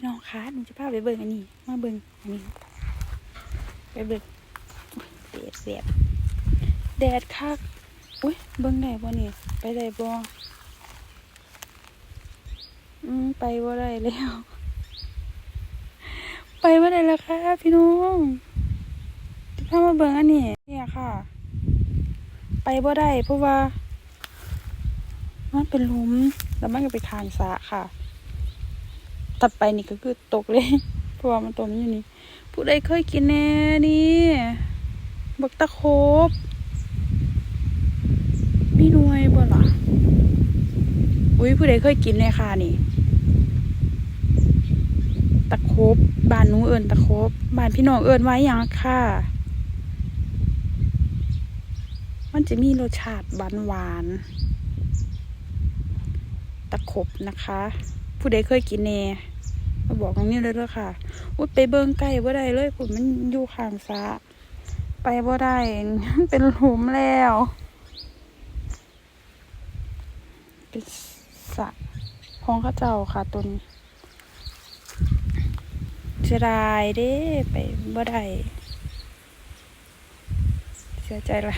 พี่น้องคะหนูจะพาไปเบิ่งอันนี้ มาเบิ่งอันนี้ ไปเบิ่งอุ๊ยแดดแดดแดดคักอุ้ยเบิ่งได้บ่นี่ไปได้บ่อืมไปบ่ได้แล้ว ไปบ่ได้แล้วค่ะพี่น้องจะพามาเบิ่งอันนี้เนี่ยค่ะ ไปบ่ได้เพราะว่า มันเป็นหลุมแล้วมันก็ไปคางสะค่ะ ตัดไปนี่ก็คือตกเลยเพราะว่ามันตัวมันอยู่นี่ผู้ใดเคยกินแน่นี่บักตะโคบมีหน่วยบ่ล่ะอุ้ยผู้ใดเคยกินเลยค่ะนี่ ตะโคบบ้านหนูเอิญตะโคบบ้านพี่น้องเอิญไว้หยังค่ะ มันจะมีรสชาติหวานหวานๆตะขบนะคะ ผู้ใดเคยกินแน่ บอกตรงนี้เลยเด้อค่ะอุ้ยไปเบิ่งใกล้บ่ได้เลยผมมันอยู่ข้างสระไปบ่ได้เป็นหลุมแล้วเป็นสะของข้าเจ้าค่ะตัวนี้เสียดายเด้ไปบ่ได้เสียใจละ